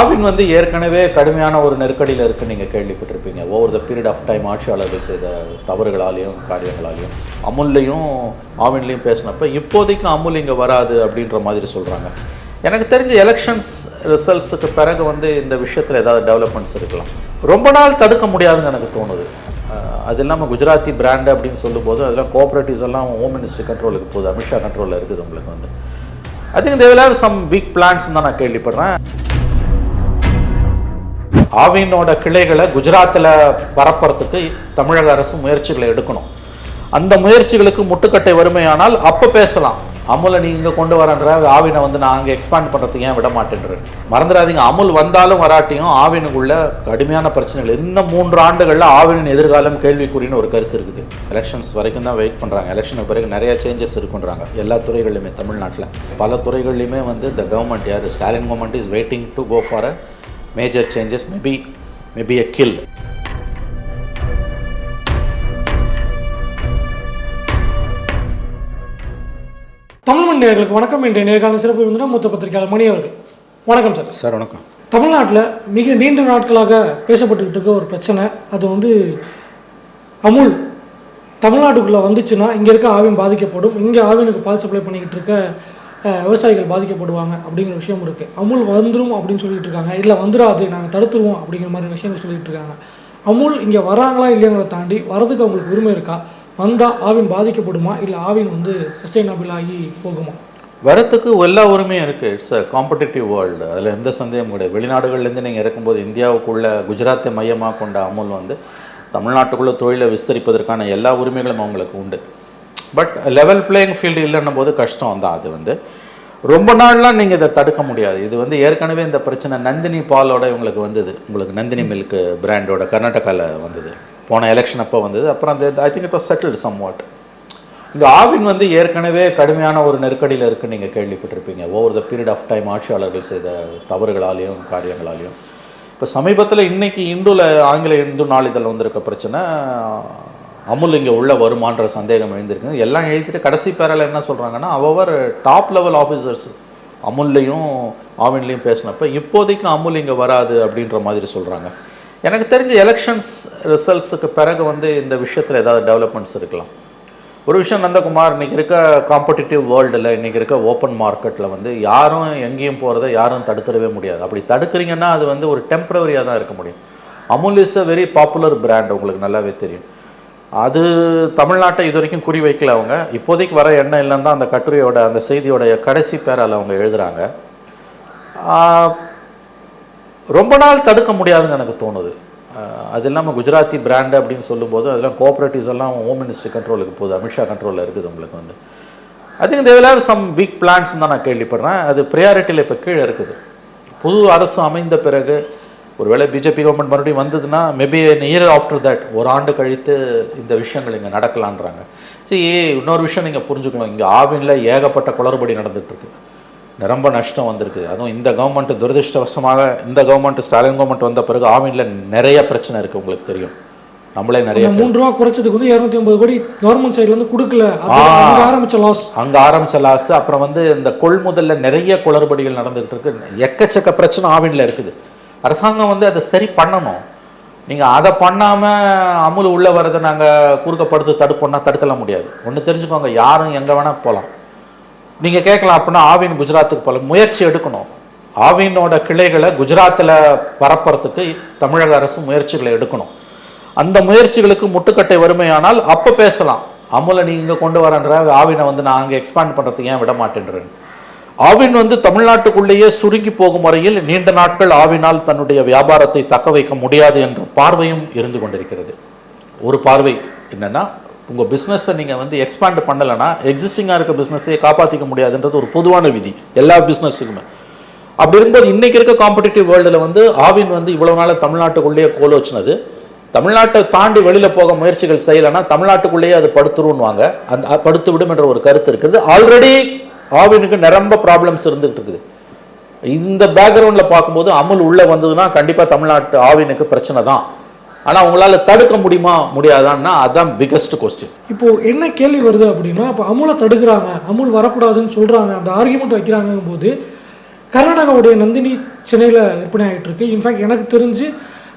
ஆவின் வந்து ஏற்கனவே கடுமையான ஒரு நெருக்கடியில் இருக்கு நீங்க கேள்விப்பட்டிருப்பீங்க. Over the period of time ஆட்சியாளர்கள் செய்த தவறுகளாலையும் காரியங்களாலையும் அமுல்லையும் ஆவின்லையும் பேசினப்ப இப்போதைக்கு அமுல் இங்கே வராது அப்படின்ற மாதிரி சொல்றாங்க. எனக்கு தெரிஞ்ச எலெக்ஷன்ஸ் ரிசல்ட்ஸுக்கு பிறகு வந்து இந்த விஷயத்தில் ஏதாவது டெவலப்மெண்ட்ஸ் இருக்கலாம். ரொம்ப நாள் தடுக்க முடியாதுன்னு எனக்கு தோணுது. அது இல்லாமல் குஜராத்தி பிராண்டு அப்படின்னு சொல்லும்போது அதெல்லாம் கோஆப்ரேட்டிவ்ஸ் எல்லாம் ஹோம் மினிஸ்டர் கண்ட்ரோலுக்கு போகுது. அமித்ஷா கண்ட்ரோலில் இருக்குது உங்களுக்கு வந்து. I think they will some big plans தான் நான் கேள்விப்படுறேன். ஆவினோட கிளைகளை குஜராத்தில் பரப்புறதுக்கு தமிழக அரசு முயற்சிகளை எடுக்கணும். அந்த முயற்சிகளுக்கு முட்டுக்கட்டை வறுமையானால் அப்போ பேசலாம். அமுலை நீ இங்கே கொண்டு வரன்ற ஆவினை வந்து நான் அங்கே எக்ஸ்பேண்ட் பண்ணுறதுக்கு ஏன் விட மாட்டேன்றேன் மறந்துடாதீங்க. அமுல் வந்தாலும் வராட்டியும் ஆவினுக்குள்ள கடுமையான பிரச்சனைகள். இன்னும் மூன்று ஆண்டுகளில் ஆவினின் எதிர்காலம் கேள்விக்குறின்னு ஒரு கருத்து இருக்குது. எலெக்ஷன்ஸ் வரைக்கும் தான் வெயிட் பண்ணுறாங்க எலெக்ஷனுக்கு பிறகு நிறைய சேஞ்சஸ் இருக்குன்றாங்க. எல்லா துறைகள்லையுமே தமிழ்நாட்டில். பல துறைகள்லையுமே வந்து த கவர்மெண்ட் யார்? Stalin government is waiting to go for a major changes maybe maybe a kill Tamil மண் நேயர்களுக்கு வணக்கம். இன்றைய நேர்காணல் சிறப்பு விருந்தினர் மூத்த பத்திரிகையாளர் மணி அவர்கள். வணக்கம் சார். சார் வணக்கம். தமிழ்நாட்டில் மிக நீண்ட நாட்களாக பேசப்பட்டுக்கிட்டு இருக்க ஒரு பிரச்சனை அது வந்து அமுல். தமிழ்நாட்டுக்குள்ளே வந்துச்சுன்னா இங்கே இருக்க ஆவின் பாதிக்கப்படும். இங்கே ஆவினுக்கு பால் சப்ளை பண்ணிக்கிட்டு இருக்க விவசாயிகள் பாதிக்கப்படுவாங்க அப்படிங்கிற விஷயம் இருக்குது அமுல் வந்துடும் அப்படின்னு சொல்லிட்டு இருக்காங்க. இல்லை வந்துடாது நாங்கள் தடுத்துருவோம் அப்படிங்கிற மாதிரி விஷயங்கள் சொல்லிட்டு இருக்காங்க. அமுல் இங்கே வராங்களா இல்லைங்கிறத தாண்டி வரதுக்கு அவங்களுக்கு உரிமை இருக்கா? வந்தால் ஆவின் பாதிக்கப்படுமா? இல்லை ஆவின் வந்து சஸ்டைனபிள் ஆகி போகுமா? வரத்துக்கு எல்லா உரிமையும் இருக்குது இட்ஸ் அ காம்படிட்டிவ் வேர்ல்டு அதில் எந்த சந்தேகமும் கிடையாது. வெளிநாடுகள்லேருந்து நீங்கள் இறக்கும்போது இந்தியாவுக்குள்ள குஜராத்தை மையமாக கொண்ட அமுல் வந்து தமிழ்நாட்டுக்குள்ளே தொழிலை விஸ்தரிப்பதற்கான எல்லா உரிமைகளும் அவங்களுக்கு உண்டு. பட் லெவல் பிளேயிங் ஃபீல்டு இல்லைன்னும் போது கஷ்டம் தான் அது வந்து. ரொம்ப நாள்லாம் நீங்கள் இதை தடுக்க முடியாது. இது வந்து ஏற்கனவே இந்த பிரச்சனை நந்தினி பாலோட இவங்களுக்கு வந்தது. உங்களுக்கு நந்தினி மில்க் பிராண்டோட கர்நாடகாவில் வந்தது. போன எலெக்ஷன் அப்போ வந்தது. அப்புறம் அந்த I think it was settled somewhat இந்த ஆவின் வந்து ஏற்கனவே கடுமையான ஒரு நெருக்கடியில் இருக்குன்னு நீங்கள் கேள்விப்பட்டிருப்பீங்க. Over the period of time ஆட்சியாளர்கள் செய்த தவறுகளாலையும் காரியங்களாலையும். இப்போ சமீபத்தில் இன்னைக்கு இந்துல ஆங்கில இந்து நாளிதழ் வந்திருக்க பிரச்சனை அமுல் இங்கே உள்ளே வருமான்ற சந்தேகம் எழுந்திருக்கு எல்லாம் எழுதிட்டு கடைசி பேரில் என்ன சொல்கிறாங்கன்னா அவர் டாப் லெவல் ஆஃபீஸர்ஸ் அமுல்லையும் ஆவின்லையும் பேசினப்ப இப்போதைக்கு அமுல் இங்கே வராது அப்படின்ற மாதிரி சொல்கிறாங்க எனக்கு தெரிஞ்ச எலெக்ஷன்ஸ் ரிசல்ட்ஸுக்கு பிறகு வந்து இந்த விஷயத்தில் ஏதாவது டெவலப்மெண்ட்ஸ் இருக்கலாம். ஒரு விஷயம் நந்தகுமார் இன்றைக்கி இருக்க காம்படிட்டிவ் வேர்ல்டில் இன்றைக்கி இருக்க ஓப்பன் மார்க்கெட்டில் வந்து யாரும் எங்கேயும் போகிறத யாரும் தடுத்துடவே முடியாது. அப்படி தடுக்கிறீங்கன்னா அது வந்து ஒரு டெம்பரவரியாக தான் இருக்க முடியும். Amul is a very popular brand உங்களுக்கு நல்லாவே தெரியும். அது தமிழ்நாட்டை இது வரைக்கும் குறி வைக்கல அவங்க. இப்போதைக்கு வர எண்ணம் இல்லைன்னு தான் அந்த கட்டுரையோட அந்த செய்தியோடைய கடைசி பேரால் அவங்க எழுதுகிறாங்க ரொம்ப நாள் தடுக்க முடியாதுன்னு எனக்கு தோணுது. அது இல்லாமல் குஜராத்தி பிராண்டு அப்படின்னு சொல்லும்போது அதெல்லாம் கோஆப்ரேட்டிவ்ஸ் எல்லாம் ஹோம் மினிஸ்டர் கண்ட்ரோலுக்கு போகுது. அமித்ஷா கண்ட்ரோலில் இருக்குது உங்களுக்கு வந்து. I think they will some big plans தான் நான் கேள்விப்படுறேன். அது ப்ரியாரிட்டியில் இப்போ கீழே இருக்குது. புது அரசு அமைந்த பிறகு ஒருவேளை பிஜேபி கவர்மெண்ட் மறுபடியும் வந்ததுன்னா மேபி இயர் ஆஃப்டர் தட் ஒரு ஆண்டு கழித்து இந்த விஷயங்கள் இங்கே நடக்கலான்றாங்க. சரி இன்னொரு விஷயம் நீங்கள் புரிஞ்சுக்கணும். இங்கே ஆவினில் ஏகப்பட்ட குளறுபடி நடந்துட்டு இருக்கு ரொம்ப நஷ்டம் வந்திருக்கு. அதுவும் இந்த கவர்மெண்ட் துரதிருஷ்டவசமாக இந்த கவர்மெண்ட் ஸ்டாலின் கவர்மெண்ட் வந்த பிறகு ஆவின்ல நிறைய பிரச்சனை இருக்கு உங்களுக்கு தெரியும். நம்மளே நிறைய மூணு ரூபா குறைச்சதுக்கு வந்து இரநூத்தி ஐம்பது கோடி கவர்மெண்ட் சைடுல இருந்து கொடுக்கல. அங்க ஆரம்பிச்ச லாஸ் அங்க ஆரம்பிச்ச லாஸ் அப்புறம் வந்து இந்த கொள்முதல்ல நிறைய குளறுபடிகள் நடந்துகிட்டு இருக்கு எக்கச்சக்க பிரச்சனை ஆவின்ல இருக்குது. அரசாங்கம் வந்து அதை சரி பண்ணணும். நீங்கள் அதை பண்ணாமல் அமுல் உள்ளே வரதை நாங்கள் குறுக்கப்படுத்து தடுப்போம்னா தடுக்கலாம் முடியாது. ஒன்று தெரிஞ்சுக்கோங்க யாரும் எங்கே வேணால் போகலாம் நீங்கள் கேட்கலாம் அப்படின்னா ஆவின் குஜராத்துக்கு போகலாம் முயற்சி எடுக்கணும். ஆவினோட கிளைகளை குஜராத்தில் பரப்புறதுக்கு தமிழக அரசு முயற்சிகளை எடுக்கணும். அந்த முயற்சிகளுக்கு முட்டுக்கட்டை வறுமையானால் அப்போ பேசலாம். அமுலை நீங்கள் கொண்டு வரன்ற ஆவினை வந்து நான் அங்கே எக்ஸ்பேண்ட் பண்ணுறதுக்கு ஏன் விட மாட்டேன்றேன் ஆவின் வந்து தமிழ்நாட்டுக்குள்ளேயே சுருங்கி போகும் வரையில் நீண்ட நாட்கள் ஆவினால் தன்னுடைய வியாபாரத்தை தக்க வைக்க முடியாது என்ற பார்வையும் இருந்து கொண்டிருக்கிறது. ஒரு பார்வை என்னன்னா உங்கள் பிஸ்னஸை நீங்கள் வந்து எக்ஸ்பேண்ட் பண்ணலைன்னா எக்ஸிஸ்டிங்காக இருக்க பிஸ்னஸை காப்பாற்றிக்க முடியாதுன்றது ஒரு பொதுவான விதி. எல்லா பிஸ்னஸுக்குமே அப்படி இருக்கும்போது இன்னைக்கு இருக்க காம்படிட்டிவ் வேர்ல்டில் வந்து ஆவின் வந்து இவ்வளோ நாள் தமிழ்நாட்டுக்குள்ளேயே கோல் வச்சுனது. தமிழ்நாட்டை தாண்டி வெளியில் போக முயற்சிகள் செய்யலைன்னா தமிழ்நாட்டுக்குள்ளேயே அது படுத்துருவாங்க அந்த படுத்து விடும் என்ற ஒரு கருத்து இருக்குது. ஆல்ரெடி ஆவினுக்கு நிரம்ப ப்ராப்ளம்ஸ் இருந்துகிட்டு இருக்குது இந்த பேக்ரவுண்ட்ல பார்க்கும்போது அமுல் உள்ள வந்ததுன்னா கண்டிப்பா தமிழ்நாட்டு ஆவினுக்கு பிரச்சனை தான். ஆனா உங்களால தடுக்க முடியுமா முடியாதான்னா அதான் பிகெஸ்ட் கொஸ்டின் இப்போ என்ன கேள்வி வருது அப்படின்னா இப்போ அமுலை தடுக்கிறாங்க அமுல் வரக்கூடாதுன்னு சொல்றாங்க அந்த ஆர்குமெண்ட் வைக்கிறாங்க போது கர்நாடகாவுடைய நந்தினி சென்னையில் விற்பனை ஆகிட்டு இருக்கு இன்ஃபேக்ட் எனக்கு தெரிஞ்சு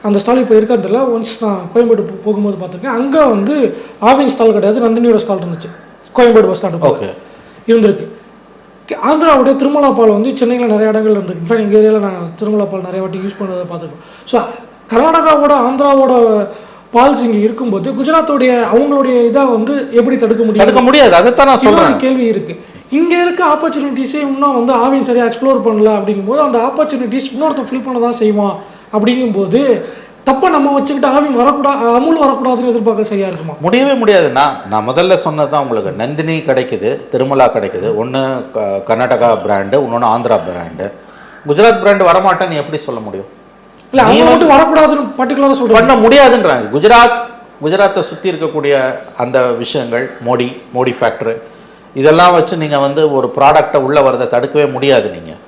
அந்த ஸ்டால் இப்போ இருக்கிறதில்ல ஒன்ஸ் நான் கோயம்பேடு போகும்போது பார்த்துருக்கேன். அங்கே வந்து ஆவின் ஸ்டால் கிடையாது நந்தினியோட ஸ்டால் இருந்துச்சு. கோயம்பேடு பஸ் ஸ்டாண்டு ஓகே இருந்திருக்கு. ஆந்திராவுடைய திருமலா பால் வந்து சென்னையில் நிறைய இடங்கள் இருந்திருக்கு இன்ஃபேக்ட் எங்கள் ஏரியாவில் நான் திருமலா பால் நிறைய வாட்டி யூஸ் பண்ணுறதை பார்த்துருக்கோம். ஸோ கர்நாடகாவோட ஆந்திராவோட பால்ஸ் இங்கே இருக்கும்போது குஜராத்தோடைய அவங்களுடைய இதை வந்து எப்படி தடுக்க முடியும்? தடுக்க முடியாது. அதைத்தான் நான் இன்னொரு கேள்வி இருக்கு. இங்க இருக்க ஆப்பர்ச்சுனிட்டிஸே இன்னும் வந்து ஆவின் சரியா எக்ஸ்ப்ளோர் பண்ணல அப்படிங்கும்போது அந்த ஆப்பர்ச்சுனிட்டிஸ் இன்னொருத்தன் ஃபில் பண்ண தான் செய்வான் அப்படிங்கும்போது தப்பை நம்ம வச்சுக்கிட்டு ஆவின் வரக்கூடாது அமுல் வரக்கூடாதுன்னு எதிர்பார்க்க சரியா இருக்குமா? முடியவே முடியாது. நான் முதல்ல சொன்னது தான் உங்களுக்கு. நந்தினி கிடைக்குது திருமலா கிடைக்குது. ஒன்று கர்நாடகா பிராண்டு இன்னொன்று ஆந்திரா பிராண்டு குஜராத் பிராண்டு வரமாட்டேன்னு எப்படி சொல்ல முடியும்? இல்ல அவங்க மட்டும் வரக்கூடாதுன்னு பர்டிகுலராக சொல்றேன் பண்ண முடியாதுன்றாங்க. குஜராத் குஜராத்தை சுற்றி இருக்கக்கூடிய அந்த விஷயங்கள் மோடி மோடி ஃபேக்டரி இதெல்லாம் வச்சு நீங்கள் வந்து ஒரு ப்ராடக்டை உள்ளே வரதை தடுக்கவே முடியாது நீங்கள்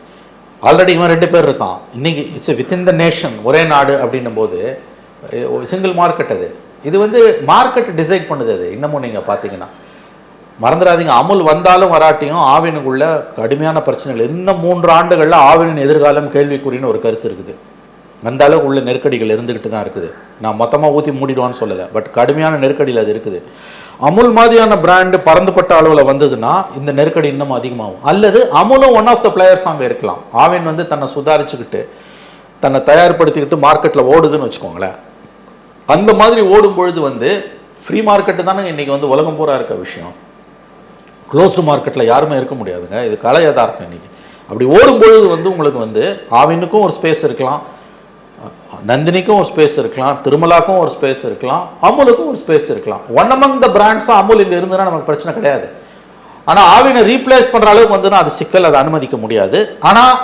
ஆல்ரெடி இவன் ரெண்டு பேர் இருக்கான். இன்றைக்கி இட்ஸ் வித்தின் த நேஷன் ஒரே நாடு அப்படின்னும் போது சிங்கிள் மார்க்கெட் அது. இது வந்து மார்க்கெட் டிசைட் பண்ணுது அது. இன்னமும் நீங்கள் பார்த்தீங்கன்னா. மறந்துடாதீங்க. அமுல் வந்தாலும் வராட்டியும் ஆவினுக்குள்ள கடுமையான பிரச்சனைகள். இன்னும் மூன்று ஆண்டுகளில் ஆவினின் எதிர்காலம் கேள்விக்குறின்னு ஒரு கருத்து இருக்குது. அந்த அளவுக்கு உள்ள நெருக்கடிகள் இருந்துக்கிட்டு தான் இருக்குது. நான் மொத்தமாக ஊற்றி மூடிடுவான்னு சொல்லலை. பட் கடுமையான நெருக்கடியில் அது இருக்குது. அமுல் மாதிரியான பிராண்டு பறந்துபட்ட அளவில் வந்ததுன்னா இந்த நெருக்கடி இன்னும் அதிகமாகும். அல்லது அமுலும் ஒன் ஆஃப் த பிளேயர்ஸ் அங்கே இருக்கலாம். ஆவின் வந்து தன்னை சுதாரிச்சுக்கிட்டு தன்னை தயார்படுத்திக்கிட்டு மார்க்கெட்டில் ஓடுதுன்னு வச்சுக்கோங்களேன். அந்த மாதிரி ஓடும் பொழுது வந்து ஃப்ரீ மார்க்கெட்டு தானே இன்னைக்கு வந்து உலகம் பூரா இருக்க விஷயம். க்ளோஸ்டு மார்க்கெட்டில் யாருமே இருக்க முடியாதுங்க. இது கலை யதார்த்தம் இன்னைக்கு. அப்படி ஓடும்பொழுது வந்து உங்களுக்கு வந்து ஆவினுக்கும் ஒரு ஸ்பேஸ் இருக்கலாம். நந்தினிக்கும் ஒரு ஸ்பேஸ் இருக்கலாம் திருமலாக்கும் ஒரு ஸ்பேஸ் இருக்கலாம் அமுலுக்கும் ஒரு ஸ்பேஸ் இருக்கலாம். ஒன் அமங் த பிராண்ட்ஸாக அமுல் இங்கே இருந்ததுன்னா நமக்கு பிரச்சனை கிடையாது. ஆனால் ஆவினை ரீப்ளேஸ் பண்ணுற அளவுக்கு வந்துன்னா அது சிக்கல் அதை அனுமதிக்க முடியாது. ஆனால்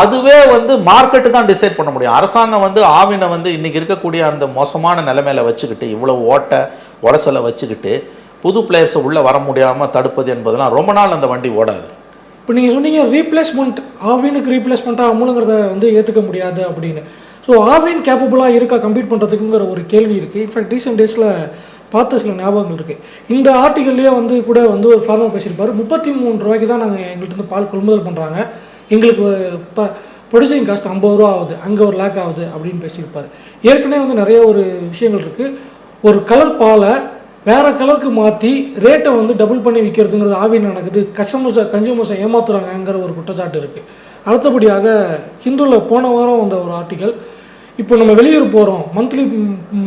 அதுவே வந்து மார்க்கெட்டு தான் டிசைட் பண்ண முடியும். அரசாங்கம் வந்து ஆவினை வந்து இன்றைக்கி இருக்கக்கூடிய அந்த மோசமான நிலைமையில வச்சுக்கிட்டு இவ்வளோ ஓட்ட உரசலை வச்சுக்கிட்டு புது பிளேயர்ஸை உள்ளே வர முடியாமல் தடுப்பது என்பதெல்லாம் ரொம்ப நாள் அந்த வண்டி ஓடாது. இப்போ நீங்கள் சொன்னீங்க ரீப்ளேஸ்மெண்ட் ஆவினுக்கு ரீப்ளேஸ்மெண்ட்டாக அமுலுங்கிறத வந்து ஏற்றுக்க முடியாது அப்படின்னு. ஸோ ஆவின் கேப்பபிளாக இருக்கா கம்ப்ளீட் பண்ணுறதுக்குங்கிற ஒரு கேள்வி இருக்குது இன்ஃபேக்ட் ரீசெண்ட் டேஸில் பார்த்த சில ஞாபகங்கள் இருக்குது இந்த ஆர்டிகல்லையே வந்து கூட வந்து ஒரு ஃபார்மர் பேசியிருப்பார். முப்பத்தி மூணு ரூபாய்க்கு தான் நாங்கள் எங்கள்கிட்ட இருந்து பால் கொள்முதல் பண்ணுறாங்க எங்களுக்கு இப்போ ப்ரொடியூசிங் காஸ்ட் ஐம்பது ரூபா ஆகுது. அங்கே ஒரு லேக் ஆகுது அப்படின்னு பேசியிருப்பார். ஏற்கனவே வந்து நிறைய ஒரு விஷயங்கள் இருக்குது ஒரு கலர் பாலை வேறு கலருக்கு மாற்றி ரேட்டை வந்து டபுள் பண்ணி விற்கிறதுங்கிறது ஆவின் நடக்குது. கஸ்டமர்ஸை கன்சியூமர்ஸை ஏமாத்துறாங்கங்கிற ஒரு குற்றச்சாட்டு இருக்குது அடுத்தபடியாக ஹிந்துவில் போன வாரம் வந்த ஒரு ஆர்டிக்கல் இப்போ நம்ம வெளியூர் போகிறோம் மந்த்லி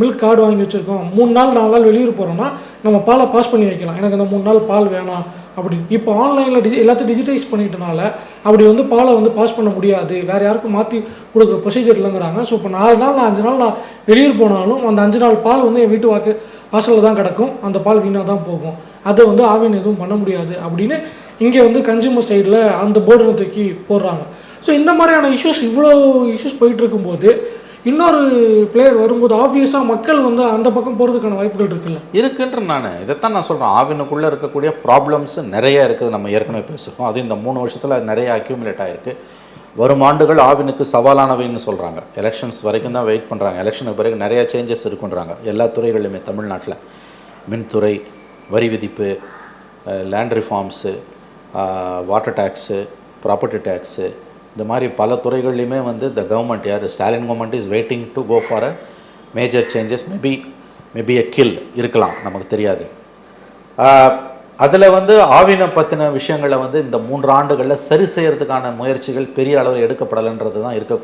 மில்க் கார்டு வாங்கி வச்சுருக்கோம். மூணு நாள் நாலு நாள் வெளியூர் போகிறோம்னா நம்ம பாலை பாஸ் பண்ணி வைக்கலாம். எனக்கு அந்த மூணு நாள் பால் வேணாம் அப்படி. இப்போ ஆன்லைனில் டிஜி எல்லாத்தையும் டிஜிட்டைஸ் பண்ணிட்டனால அப்படி வந்து பாலை வந்து பாஸ் பண்ண முடியாது. வேறு யாருக்கும் மாற்றி கொடுக்குற ப்ரொசீஜர் இல்லைங்கிறாங்க. ஸோ இப்போ நாலு நாள் நான் அஞ்சு நாள் நான் வெளியூர் போனாலும் அந்த அஞ்சு நாள் பால் வந்து என் வீட்டு வாக்கு வாசலில் தான் கிடக்கும். அந்த பால் வீணாக தான் போகும். அதை வந்து ஆவின் எதுவும் பண்ண முடியாது அப்படின்னு இங்கே வந்து கன்சியூமர் சைடில் அந்த போர்டு தூக்கி போடுறாங்க. ஸோ இந்த மாதிரியான இஷ்யூஸ் இவ்வளோ இஷ்யூஸ் போயிட்டு இருக்கும்போது இன்னொரு பிளேயர் வரும்போது ஆப்வியஸாக மக்கள் வந்து அந்த பக்கம் போகிறதுக்கான வாய்ப்புகள் இருக்குல்ல? இருக்குன்ற நான். இதைத்தான் நான் சொல்கிறேன் ஆவினுக்குள்ளே இருக்கக்கூடிய ப்ராப்ளம்ஸ் நிறைய இருக்குது. நம்ம ஏற்கனவே பேசியிருக்கோம். அது இந்த மூணு வருஷத்தில் நிறைய அக்யூமுலேட் ஆகிருக்கு வரும் ஆண்டுகள் ஆவினுக்கு சவாலானவைன்னு சொல்கிறாங்க எலெக்ஷன்ஸ் வரைக்கும் தான் வெயிட் பண்ணுறாங்க எலெக்ஷனுக்கு பிறகு நிறையா சேஞ்சஸ் இருக்குன்றாங்க. எல்லா துறைகளிலுமே தமிழ்நாட்டில். மின்துறை வரி விதிப்பு land reforms water tax property tax இந்த மாதிரி பல துறைகள்லையுமே வந்து த கவர்மெண்ட் யார்? Stalin government is waiting to go for a major changes maybe maybe a kill இருக்கலாம் நமக்கு தெரியாது. அதில் வந்து ஆவினை பற்றின விஷயங்களை வந்து இந்த மூன்று ஆண்டுகளில் சரி செய்யறதுக்கான முயற்சிகள் பெரிய அளவில் எடுக்கப்படலைன்றது தான் இருக்க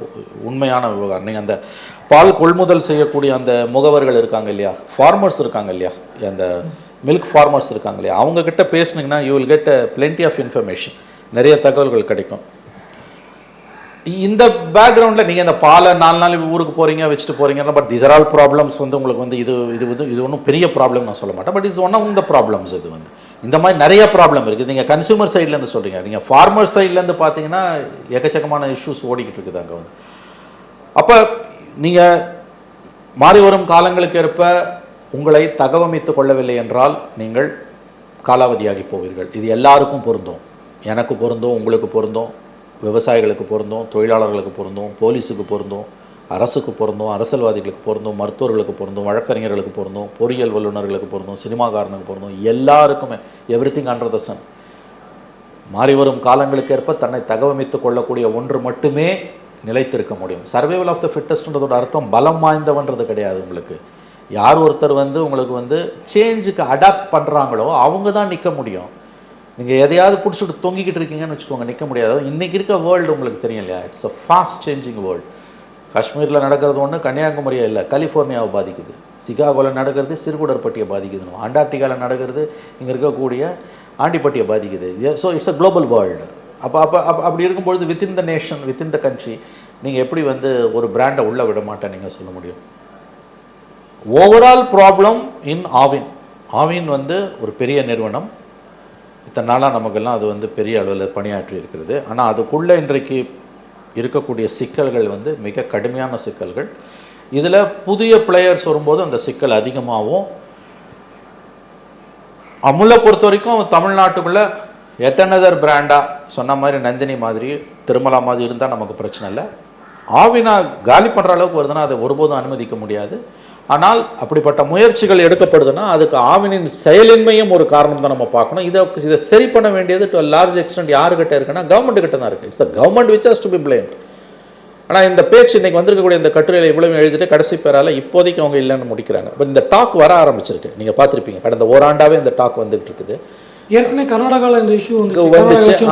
உண்மையான விவகாரம். நீங்கள் அந்த பால் கொள்முதல் செய்யக்கூடிய அந்த முகவர்கள் இருக்காங்க இல்லையா? ஃபார்மர்ஸ் இருக்காங்க இல்லையா? அந்த மில்க் ஃபார்மர்ஸ் இருக்காங்க இல்லையா? அவங்கக்கிட்ட பேசுனீங்கன்னா you will get plenty of information நிறைய தகவல்கள் கிடைக்கும். இந்த பேக்ரவுண்டில் நீங்கள் இந்த பாலை நாலு நாள் ஊருக்கு போகிறீங்க வச்சுட்டு போகிறீங்க but this are all problems வந்து உங்களுக்கு வந்து இது இது வந்து இது ஒன்றும் பெரிய ப்ராப்ளம் நான் சொல்ல மாட்டேன். But it's one of the problems இது வந்து. இந்த மாதிரி நிறைய ப்ராப்ளம் இருக்குது. நீங்கள் கன்சியூமர் சைட்லேருந்து சொல்கிறீங்க நீங்கள் ஃபார்மர் சைட்லேருந்து பார்த்தீங்கன்னா எக்கச்சக்கமான இஷ்யூஸ் ஓடிக்கிட்டு இருக்குது அங்கே வந்து. அப்போ நீங்கள் மாறி வரும் காலங்களுக்கு ஏற்ப உங்களை தகவமைத்து கொள்ளவில்லை என்றால் நீங்கள் காலாவதியாகி போவீர்கள். இது எல்லாருக்கும் பொருந்தும். எனக்கு பொருந்தும் உங்களுக்கு பொருந்தும். விவசாயிகளுக்கு பொருந்தும் தொழிலாளர்களுக்கு பொருந்தும் போலீஸுக்கு பொருந்தும் அரசுக்கு பொருந்தும் அரசியல்வாதிகளுக்கு பொருந்தும் மருத்துவர்களுக்கு பொருந்தும் வழக்கறிஞர்களுக்கு பொருந்தும் பொறியியல் வல்லுநர்களுக்கு பொருந்தும் சினிமாக்காரனுக்கு பொருந்தும் எல்லாருக்குமே everything under the sun மாறி வரும் காலங்களுக்கு ஏற்ப தன்னை தகவமைத்துக் கொள்ளக்கூடிய ஒன்று மட்டுமே நிலைத்திருக்க முடியும். சர்வைவல் ஆஃப் த ஃபிட்டஸ்ட்ன்றதோட அர்த்தம் பலம் வாய்ந்தவன்றது கிடையாது உங்களுக்கு. யார் ஒருத்தர் வந்து உங்களுக்கு வந்து சேஞ்சுக்கு அடாப்ட் பண்ணுறாங்களோ அவங்க தான் நிற்க முடியும். நீங்கள் எதையாவது பிடிச்சிட்டு தொங்கிக்கிட்டு இருக்கீங்கன்னு வச்சுக்கோங்க நிற்க முடியாது. இன்றைக்கி இருக்க வேர்ல்டு உங்களுக்கு தெரியும் இல்லையா? It's a fast changing world காஷ்மீரில் நடக்கிறது ஒன்று கன்னியாகுமரியா இல்லை கலிஃபோர்னியாவை பாதிக்குது. சிகாகோவில் நடக்கிறது சிறுகுடற்பட்டியை பாதிக்குது அண்டார்டிகாவில் நடக்கிறது இங்கே இருக்கக்கூடிய ஆண்டிப்பட்டியை பாதிக்குது. So it's a global world அப்போ அப்போ அப்போ அப்படி இருக்கும்பொழுது within the nation within the country நீங்கள் எப்படி வந்து ஒரு பிராண்டை உள்ளே விட மாட்டேன் நீங்கள் சொல்ல முடியும்? Overall problem in Aavin Aavin வந்து ஒரு பெரிய நிறுவனம். இத்தனை நாளாக நமக்கெல்லாம் அது வந்து பெரிய அளவில் பணியாற்றி இருக்கிறது. ஆனால் அதுக்குள்ளே இன்றைக்கு இருக்கக்கூடிய சிக்கல்கள் வந்து மிக கடுமையான சிக்கல்கள். இதில் புதிய பிளேயர்ஸ் வரும்போது அந்த சிக்கல் அதிகமாகவும் அமுலை பொறுத்த வரைக்கும் தமிழ்நாட்டுக்குள்ளே எட்டனதர் பிராண்டாக சொன்ன மாதிரி நந்தினி மாதிரி திருமலா மாதிரி இருந்தால் நமக்கு பிரச்சனை இல்லை. ஆவினா காலி பண்ணுற அளவுக்கு வருதுன்னா அதை ஒருபோதும் அனுமதிக்க முடியாது. ஆனால் அப்படிப்பட்ட முயற்சிகள் எடுக்கப்படுதுன்னா அதுக்கு ஆவினின் செயலின்மையும் ஒரு காரணம் தான் நம்ம பார்க்கணும். இதை இதை சரி பண்ண வேண்டியது டு லார்ஜ் எக்ஸ்டென்ட் யாருக்கிட்ட இருக்குன்னா கவர்மெண்ட் கிட்ட தான் இருக்குது it's the government which has to be blamed ஆனால் இந்த பேச்சு இன்னைக்கு வந்திருக்கக்கூடிய இந்த கட்டுரையில் இவ்வளவு எழுதிட்டு கடைசி பேரால இப்போதைக்கு அவங்க இல்லைன்னு முடிக்கிறாங்க. பட் இந்த டாக் வர ஆரம்பிச்சிருக்கு. நீங்கள் பார்த்துருப்பீங்க. கடந்த ஓராண்டாவே இந்த டாக் வந்துட்டு இருக்குது ஏற்கனவே கர்நாடகாவில் இந்த இஷ்யூ வந்து வந்துச்சு.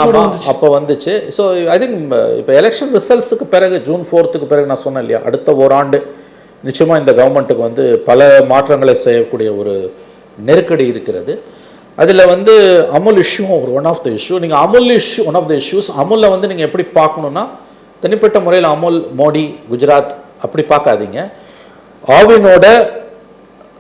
அப்போ வந்துச்சு. ஸோ ஐ திங்க் இப்போ எலெக்ஷன் ரிசல்ட்ஸுக்கு பிறகு ஜூன் ஃபோர்த்துக்கு பிறகு நான் சொன்னேன் இல்லையா? அடுத்த ஓராண்டு. நிச்சயமாக இந்த கவர்மெண்ட்டுக்கு வந்து பல மாற்றங்களை செய்யக்கூடிய ஒரு நெருக்கடி இருக்கிறது. அதில் வந்து அமுல் இஷ்யூ ஒரு ஒன் ஆஃப் த இஷ்யூ நீங்கள் Amul issue one of the issues அமுலில் வந்து நீங்கள் எப்படி பார்க்கணுன்னா தனிப்பட்ட முறையில் அமுல் மோடி குஜராத் அப்படி பார்க்காதீங்க. ஆவினோட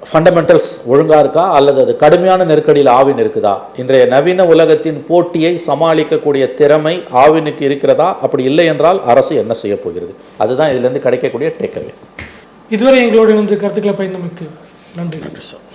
ஃபண்டமெண்டல்ஸ் ஒழுங்காக இருக்கா? அல்லது அது கடுமையான நெருக்கடியில் ஆவின் இருக்குதா? இன்றைய நவீன உலகத்தின் போட்டியை சமாளிக்கக்கூடிய திறமை ஆவினுக்கு இருக்கிறதா? அப்படி இல்லை என்றால் அரசு என்ன செய்ய போகிறது? அதுதான் இதுலேருந்து கிடைக்கக்கூடிய டேக்அவே இதுவரை எங்களோட இணைந்து கருத்துக்களை பயந்தமைக்கு நன்றி. நன்றி சார்.